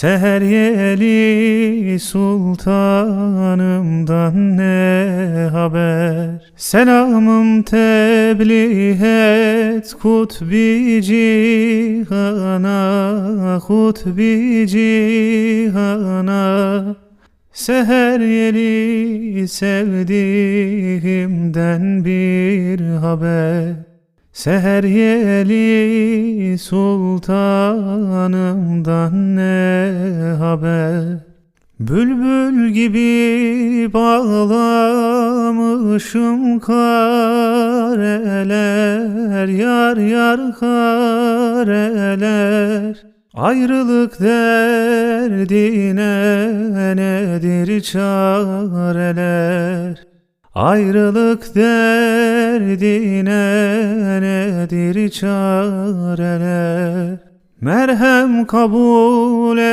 Seher yeli sultanımdan ne haber? Selamım tebliğ et kutbi cihana Kutbi cihana. Seher yeli sevdiğimden bir haber Seher yeli sultanımdan ne haber? Bülbül gibi bağlamışım kareler Yar yar kareler. Ayrılık derdine nedir çareler? Ayrılık derdine nedir çareler Merhem kabul et